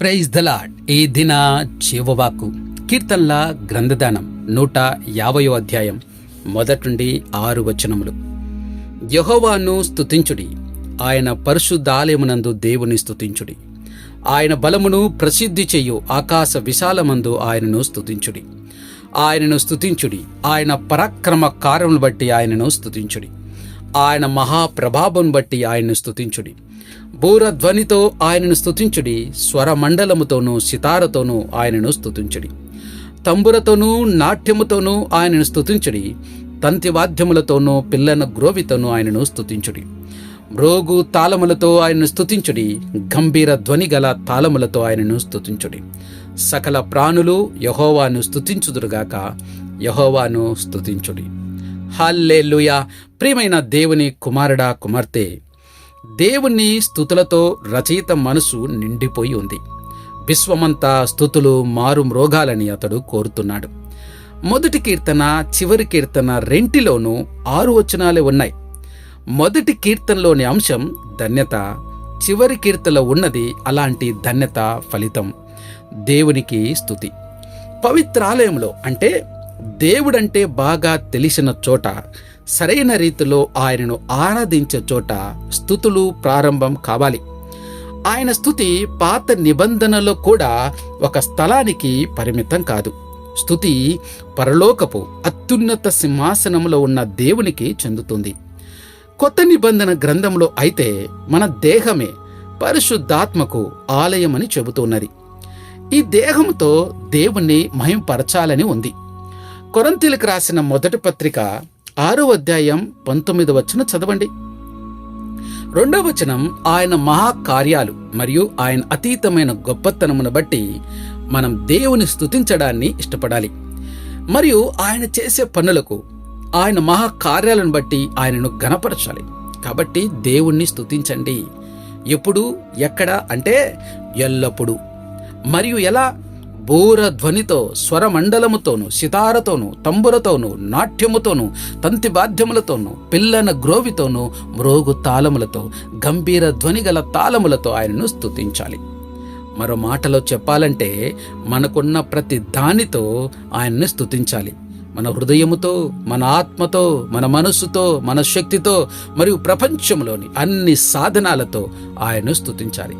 Praise the Lord ఈ దిన జీవవాకు కీర్తనల గ్రంథదానం నూట యాభయో అధ్యాయం మొదటి ఆరు వచనములు. యహోవాను స్తుతించుడి. ఆయన పరిశుద్ధాలయమునందు దేవుని స్తుతించుడి. ఆయన బలమును ప్రసిద్ధి చేయు ఆకాశ విశాలమందు ఆయనను స్తుతించుడి. ఆయనను స్తుతించుడి. ఆయన పరాక్రమ కార్యమును బట్టి ఆయనను స్తుతించుడి. ఆయన మహాప్రభావం బట్టి ఆయన్ను స్తుతించుడి. బూరధ్వనితో ఆయనను స్తుతించుడి స్వరమండలముతోనూ సితారతోనూ ఆయనను స్తుతించుడి. తంబురతోనూ నాట్యముతోనూ ఆయనను స్థుతించుడి తంతి వాద్యములతోనూ పిల్లన గ్రోవితోనూ ఆయనను స్తుతించుడి. రోగు తాళములతో ఆయనను స్తుతించుడి గంభీర ధ్వని గల తాళములతో ఆయనను స్తుతించుడి. సకల ప్రాణులు యహోవాను స్తుతించుదురుగాక యహోవాను స్తుతించుడి. హల్లెలూయా! ప్రియమైన దేవుని కుమారుడా కుమార్తె దేవుని స్థుతులతో రచయిత మనసు నిండిపోయి ఉంది. విశ్వమంతా స్థుతులు మారు మ్రోగాలని అతడు కోరుతున్నాడు. మొదటి కీర్తన చివరి కీర్తన రెంటిలోనూ ఆరు వచనాలే ఉన్నాయి. మొదటి కీర్తనలోని అంశం ధన్యత చివరి కీర్తనలో ఉన్నది అలాంటి ధన్యత ఫలితం దేవునికి స్థుతి. పవిత్రాలయంలో అంటే దేవుడంటే బాగా తెలిసిన చోట సరైన రీతిలో ఆయనను ఆరాధించే చోట స్థుతులు ప్రారంభం కావాలి. ఆయన స్థుతి పాత నిబంధనలో కూడా ఒక స్థలానికి పరిమితం కాదు. స్థుతి పరలోకపు అత్యున్నత సింహాసనంలో ఉన్న దేవునికి చెందుతుంది. కొత్త నిబంధన గ్రంథంలో అయితే మన దేహమే పరిశుద్ధాత్మకు ఆలయమని చెబుతున్నది. ఈ దేహంతో దేవుణ్ణి మహింపరచాలని ఉంది. కొరంతీలకు రాసిన మొదటి పత్రిక ఆరో అధ్యాయం పంతొమ్మిది వచనం చదవండి. రెండవ వచనం ఆయన మహాకార్యాలు మరియు ఆయన అతీతమైన గొప్పతనమును బట్టి మనం దేవుని స్తుతించడాన్ని ఇష్టపడాలి. మరియు ఆయన చేసే పనులకు ఆయన మహాకార్యాలను బట్టి ఆయనను గణపరచాలి కాబట్టి దేవుణ్ణి స్థుతించండి ఎప్పుడు ఎక్కడ అంటే ఎల్లప్పుడూ. మరియు ఎలా? బూర ధ్వనితో స్వరమండలముతోను సితారతోనూ తంబురతోనూ నాట్యముతోను తంతి బాధ్యములతోను పిల్లన గ్రోవితోనూ మ్రోగు తాళములతో గంభీర ధ్వని గల తాళములతో ఆయనను స్తుతించాలి. మరో మాటలో చెప్పాలంటే మనకున్న ప్రతి దానితో ఆయన్ని స్తుతించాలి. మన హృదయముతో మన ఆత్మతో మన మనస్సుతో మన శక్తితో మరియు ప్రపంచంలోని అన్ని సాధనాలతో ఆయన్ను స్తుతించాలి.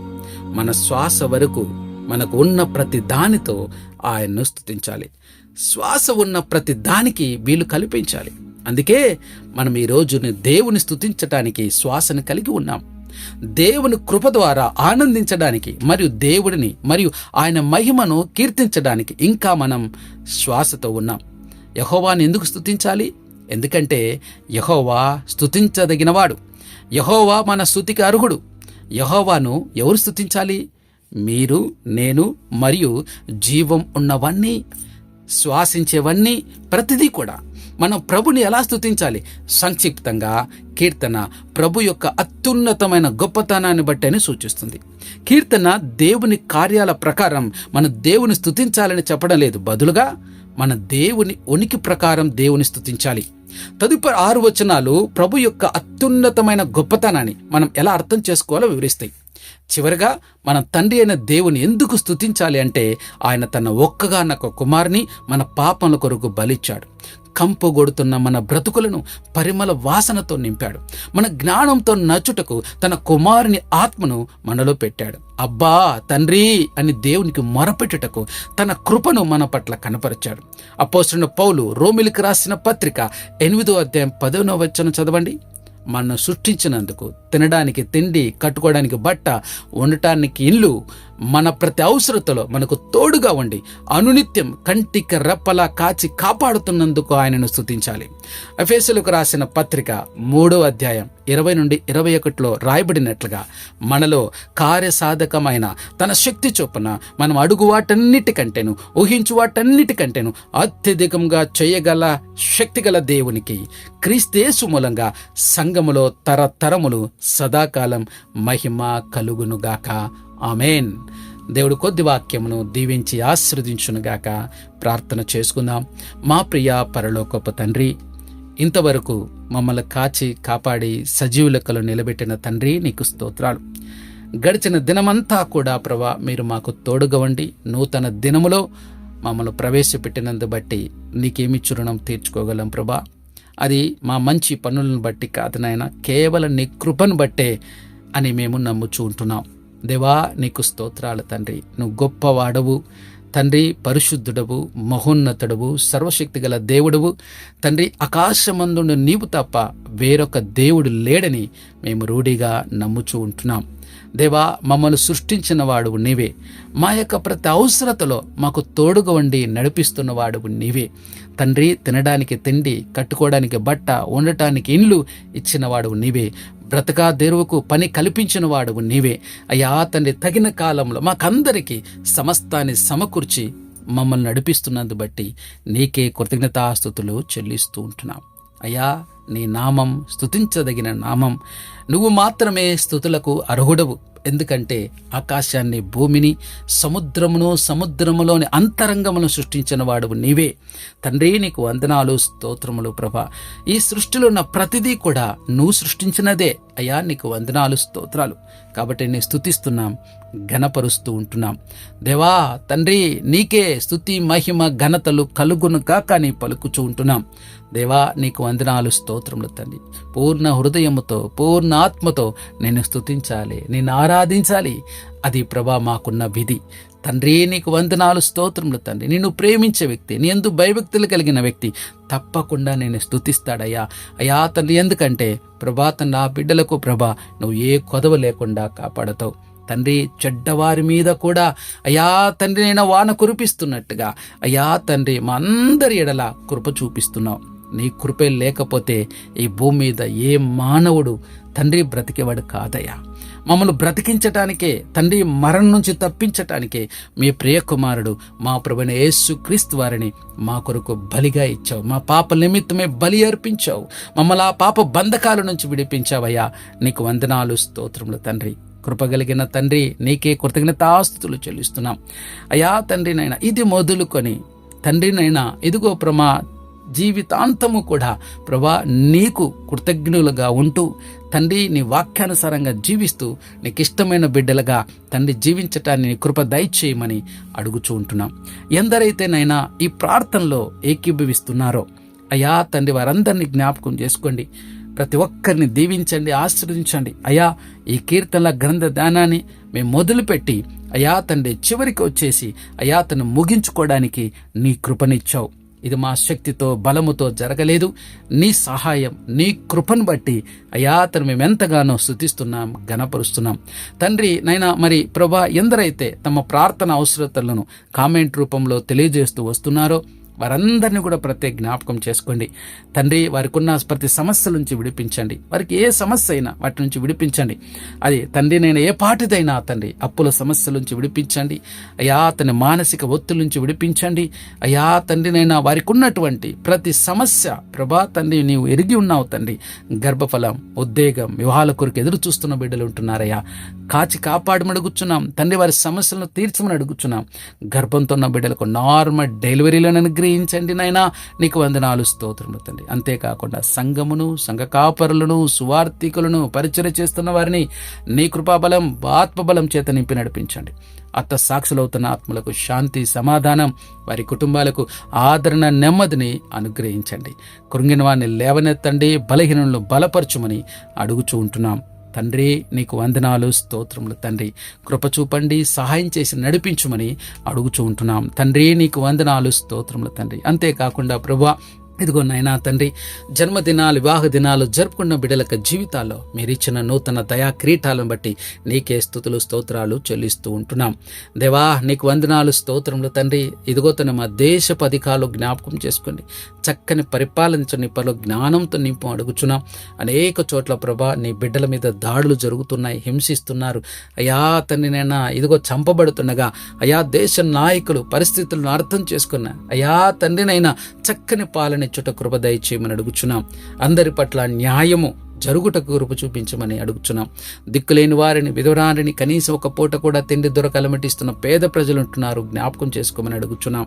మన శ్వాస వరకు మనకు ఉన్న ప్రతి దానితో ఆయన్ను స్థుతించాలి శ్వాస ఉన్న ప్రతి దానికి వీలు కల్పించాలి. అందుకే మనం ఈ దేవుని స్థుతించటానికి శ్వాసను కలిగి ఉన్నాం. దేవుని కృప ద్వారా ఆనందించడానికి మరియు దేవుడిని మరియు ఆయన మహిమను కీర్తించడానికి ఇంకా మనం శ్వాసతో ఉన్నాం. యహోవాని ఎందుకు స్థుతించాలి ఎందుకంటే యహోవా స్థుతించదగినవాడు యహోవా మన స్తుతికి అర్హుడు. యహోవాను ఎవరు స్థుతించాలి మీరు నేను మరియు జీవం ఉన్నవన్నీ శ్వాసించేవన్నీ ప్రతిదీ కూడా మనం ప్రభుని ఎలా స్థుతించాలి సంక్షిప్తంగా కీర్తన ప్రభు యొక్క అత్యున్నతమైన గొప్పతనాన్ని బట్టి అని సూచిస్తుంది. కీర్తన దేవుని కార్యాల ప్రకారం మన దేవుని స్థుతించాలని చెప్పడం లేదు. బదులుగా మన దేవుని ఉనికి ప్రకారం దేవుని స్థుతించాలి తదుపరి ఆరు వచనాలు ప్రభు యొక్క అత్యున్నతమైన గొప్పతనాన్ని మనం ఎలా అర్థం చేసుకోవాలో వివరిస్తాయి. చివరిగా మన తండ్రి అయిన దేవుని ఎందుకు స్తుతించాలి అంటే ఆయన తన ఒక్కగానొక్క కుమారుని మన పాపముల కొరకు బలిచ్చాడు. కంపగొడుతున్న మన బ్రతుకులను పరిమళ వాసనతో నింపాడు. మన జ్ఞానంతో నచ్చుటకు తన కుమారుని ఆత్మను మనలో పెట్టాడు. అబ్బా తండ్రి అని దేవునికి మొరపెట్టుటకు తన కృపను మన పట్ల కనపరిచాడు. అపోస్తున్న పౌలు రోమిలికి రాసిన పత్రిక ఎనిమిదో అధ్యాయం పదవనో వచ్చను చదవండి. మనను సృష్టించినందుకు తినడానికి తిండి కట్టుకోవడానికి బట్ట ఉండటానికి ఇల్లు మన ప్రతి అవసరతలో మనకు తోడుగా ఉండి అనునిత్యం కంటికి రెప్పలా కాచి కాపాడుతున్నందుకు ఆయనను స్థుతించాలి అఫేసులకు రాసిన పత్రిక మూడో అధ్యాయం ఇరవై నుండి ఇరవై ఒకటిలో రాయబడినట్లుగా మనలో కార్యసాధకమైన తన శక్తి చొప్పున మనం అడుగు వాటన్నిటికంటేను ఊహించు వాటన్నిటికంటేను అత్యధికంగా చేయగల శక్తిగల దేవునికి క్రీస్తేసు మూలంగా సంఘములో తరతరములు సదాకాలం మహిమ కలుగునుగాక. ఆమెన్. దేవుడు కొద్ది వాక్యమును దీవించి ఆశ్రదించునుగాక ప్రార్థన చేసుకుందాం. మా ప్రియ పరలోకపు తండ్రి ఇంతవరకు మమ్మల్ని కాచి కాపాడి సజీవులకలు నిలబెట్టిన తండ్రి నీకు స్తోత్రాలు. గడిచిన దినమంతా కూడా ప్రభా మీరు మాకు తోడుగా ఉండి నూతన దినములో మమ్మల్ని ప్రవేశపెట్టినందు బట్టి నీకేమి చురుణం తీర్చుకోగలం ప్రభా. అది మా మంచి పనులను బట్టి కాదు నాయన కేవలం నీ కృపను బట్టే అని మేము నమ్ముచూ ఉంటున్నాం. దేవా నీకు స్తోత్రాలు తండ్రి. నువ్వు గొప్పవాడవు తండ్రి పరిశుద్ధుడవు మహోన్నతుడవు సర్వశక్తి గల దేవుడవు. తండ్రి ఆకాశమందుండు నీవు తప్ప వేరొక దేవుడు లేడని మేము రూఢిగా నమ్ముచూ ఉంటున్నాం. దేవా మమ్మల్ని సృష్టించిన వాడువు నీవే. మా యొక్క ప్రతి అవసరతలో మాకు తోడుగా ఉండి నడిపిస్తున్న వాడువు నీవే. తండ్రి తినడానికి తిండి కట్టుకోవడానికి బట్ట ఉండటానికి ఇండ్లు ఇచ్చిన వాడువు నీవే. బ్రతకా దేరువుకు పని కల్పించిన వాడువు నీవే. అయ్యా తండ్రి తగిన కాలంలో మాకందరికీ సమస్తాన్ని సమకూర్చి మమ్మల్ని నడిపిస్తున్నందు బట్టి నీకే కృతజ్ఞతాస్థుతులు చెల్లిస్తూ ఉంటున్నాం. అయ్యా నీ నామం స్తుతించదగిన నామం. నువ్వు మాత్రమే స్థుతులకు అర్హుడవు. ఎందుకంటే ఆకాశాన్ని భూమిని సముద్రమును సముద్రములోని అంతరంగమును సృష్టించిన వాడు నీవే. తండ్రి నీకు వందనాలు స్తోత్రములు ప్రభ. ఈ సృష్టిలో ఉన్న ప్రతిదీ కూడా నువ్వు సృష్టించినదే. అయ్యా నీకు వందనాలు స్తోత్రాలు. కాబట్టి నేను స్థుతిస్తున్నాం ఘనపరుస్తూ ఉంటున్నాం. దేవా తండ్రి నీకే స్థుతి మహిమ ఘనతలు కలుగును కాక నీ పలుకుచూ ఉంటున్నాం. దేవా నీకు వందనాలు స్తోత్రములు తండ్రి. పూర్ణ హృదయముతో పూర్ణ ఆత్మతో నేను స్థుతించాలి నేను ఆరాధించాలి. అది ప్రభా మాకున్న విధి. తండ్రి నీకు వందనాలు స్తోత్రములు తండ్రి. నిన్ను ప్రేమించే వ్యక్తి నీ ఎందు భయభక్తులు కలిగిన వ్యక్తి తప్పకుండా నేను స్థుతిస్తాడయ్యా అయ్యా తండ్రి ఎందుకంటే ప్రభా తన ఆ బిడ్డలకు ప్రభా నువ్వు ఏ కొదవ లేకుండా కాపాడతావు. తండ్రి చెడ్డవారి మీద కూడా అయా తండ్రి నేను వాన కురిపిస్తున్నట్టుగా అయా తండ్రి మా అందరి ఎడల కృప చూపిస్తున్నావు. నీ కృపే లేకపోతే ఈ భూమి మీద ఏ మానవుడు తండ్రి బ్రతికేవాడు కాదయ్యా. మమ్మల్ని బ్రతికించటానికే తండ్రి మరణం నుంచి తప్పించటానికే మీ ప్రియకుమారుడు మా ప్రభుని యేసు క్రీస్తు వారిని మా కొరకు బలిగా ఇచ్చావు. మా పాప నిమిత్తమే బలి అర్పించావు. మమ్మల్ని ఆ పాప బంధకాల నుంచి విడిపించావయ్యా. నీకు వందనాలు స్తోత్రములు తండ్రి. కృపగలిగిన తండ్రి నీకే కృతజ్ఞతాస్తుతులు చెల్లిస్తున్నాం. అయా తండ్రినైనా ఇది మొదలుకొని తండ్రినైనా ఇదిగో ప్రమా జీవితాంతము కూడా ప్రభా నీకు కృతజ్ఞులుగా ఉంటూ తండ్రి నీ వాక్యానుసారంగా జీవిస్తూ నీకు ఇష్టమైన బిడ్డలుగా తండ్రి జీవించటాన్ని నీ కృప దయచేయమని అడుగుచూ ఉంటున్నాం. ఎందరైతేనైనా ఈ ప్రార్థనలో ఏకీభవిస్తున్నారో అయా తండ్రి వారందరినీ జ్ఞాపకం చేసుకోండి. ప్రతి ఒక్కరిని దీవించండి ఆశీర్వదించండి అయా ఈ కీర్తనల గ్రంథ దానాన్ని మేము మొదలుపెట్టి అయా తండ్రి చివరికి వచ్చేసి అయా తను ముగించుకోవడానికి నీ కృపనిచ్చావు. ఇది మా శక్తితో బలముతో జరగలేదు. నీ సహాయం నీ కృపను బట్టి అయా అతను మేము ఎంతగానో స్థుతిస్తున్నాం గనపరుస్తున్నాం తండ్రి నైనా మరి ప్రభా ఎందరైతే తమ ప్రార్థన అవసరతలను కామెంట్ రూపంలో తెలియజేస్తూ వస్తున్నారో వారందరినీ కూడా ప్రత్యేక జ్ఞాపకం చేసుకోండి. తండ్రి వారికి ఉన్న ప్రతి సమస్యల నుంచి విడిపించండి. వారికి ఏ సమస్య అయినా వాటి నుంచి విడిపించండి. అది తండ్రి నేను ఏ పాటిదైనా తండ్రి అప్పుల సమస్యల నుంచి విడిపించండి. అయా అతని మానసిక ఒత్తిడి నుంచి విడిపించండి. అయా తండ్రినైనా వారికి ఉన్నటువంటి ప్రతి సమస్య ప్రభా తండ్రి నీవు ఎరిగి ఉన్నావు తండ్రి. గర్భఫలం ఉద్వేగం వివాహాల కొరకు ఎదురు చూస్తున్న బిడ్డలు ఉంటున్నారయ్యా. కాచి కాపాడమని అడుగుచున్నాం. తండ్రి వారి సమస్యలను తీర్చమని అడుగుచున్నాం. గర్భంతో ఉన్న బిడ్డలకు నార్మల్ డెలివరీలను అనుగ్రహించండి నాయనా. నీకు వందనాలు స్తోత్రములు తండ్రి. అంతేకాకుండా సంఘమును సంఘ కాపరులను సువార్థికులను పరిచయ చేస్తున్న వారిని నీ కృపాబలం ఆత్మబలం చేత నింపి నడిపించండి. అత్త సాక్షులవుతున్న ఆత్మలకు శాంతి సమాధానం వారి కుటుంబాలకు ఆదరణ నెమ్మదిని అనుగ్రహించండి. కృంగిన వారిని లేవనెత్తండి బలహీనలను బలపరచుమని అడుగుచూ ఉంటున్నాం. తండ్రి నీకు వందనాలు స్తోత్రములు తండ్రి. కృప చూపండి సహాయం చేసి నడిపించుమని అడుగుచూ ఉంటున్నాం. తండ్రి నీకు వందనాలు స్తోత్రములు తండ్రి. అంతేకాకుండా ప్రభా ఇదిగో నాయనా తండ్రి జన్మదినాలు వివాహ దినాలు జరుపుకున్న బిడ్డలకు జీవితాల్లో మీరిచ్చిన నూతన దయా క్రీటాలను బట్టి నీకే స్థుతులు స్తోత్రాలు చెల్లిస్తూ ఉంటున్నాం. దేవా నీకు వందనాలు స్తోత్రములు తండ్రి. ఇదిగో తన మా దేశ పథకాలు జ్ఞాపకం చేసుకోండి చక్కని పరిపాలించని పలు జ్ఞానంతో నింపు అడుగుచున్నాం. అనేక చోట్ల ప్రభా నీ బిడ్డల మీద దాడులు జరుగుతున్నాయి హింసిస్తున్నారు. అయా తండ్రినైనా ఇదిగో చంపబడుతుండగా అయా దేశ నాయకులు పరిస్థితులను అర్థం చేసుకున్న అయా తండ్రినైనా చక్కని పాలన చుట కృప దయచేయమని అడుగుచున్నాం. అందరి పట్ల న్యాయము జరుగుటకు కృప చూపించమని అడుగుచున్నాం. దిక్కులేని వారిని విధవరారిని కనీసం ఒక పూట కూడా తిండి దొరకలమటిస్తున్న పేద ప్రజలు ఉంటున్నారు జ్ఞాపకం చేసుకోమని అడుగుచున్నాం.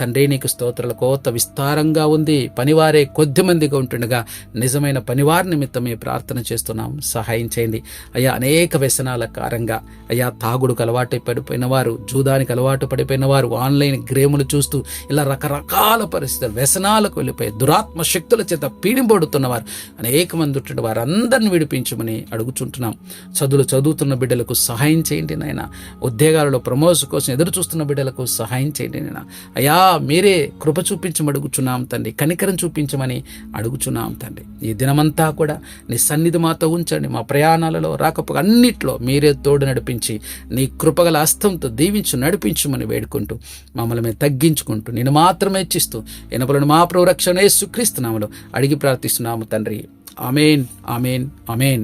తండ్రి నీకు స్తోత్రాల కోత విస్తారంగా ఉంది. పనివారే కొద్ది మందిగా ఉంటుండగా నిజమైన పనివారి నిమిత్తమే ప్రార్థన చేస్తున్నాం. సహాయం చేయండి. అయ్యా అనేక వ్యసనాల కారంగా అయ్యా తాగుడుకు అలవాటు పడిపోయిన వారు జూదానికి అలవాటు పడిపోయిన వారు ఆన్లైన్ గ్రేములు చూస్తూ ఇలా రకరకాల పరిస్థితులు వ్యసనాలకు వెళ్ళిపోయి దురాత్మ శక్తుల చేత పీడింపడుతున్నవారు అనేక మంది ఉంటుండే వారందరిని విడిపించమని అడుగుచుంటున్నాం. చదువులు చదువుతున్న బిడ్డలకు సహాయం చేయండి నాయన. ఉద్యోగాలలో ప్రమోషన్ కోసం ఎదురు చూస్తున్న బిడ్డలకు సహాయం చేయండి నాయన. అయ్యా మీరే కృప చూపించమని అడుగుచున్నాం తండ్రి. కనికరం చూపించమని అడుగుచున్నాం తండ్రి. ఈ దినమంతా కూడా నీ సన్నిధి మాతో ఉంచండి. మా ప్రయాణాలలో రాకపోక అన్నిట్లో మీరే తోడు నడిపించి నీ కృపగల హస్తంతో దీవించు నడిపించమని వేడుకుంటూ మమ్మల్ని మేము తగ్గించుకుంటూ నేను మాత్రమే ఇచ్చిస్తూ ఎనపలను మా ప్రవరక్షణ సుక్రీస్తున్నాములు అడిగి ప్రార్థిస్తున్నాము తండ్రి. Amen amen amen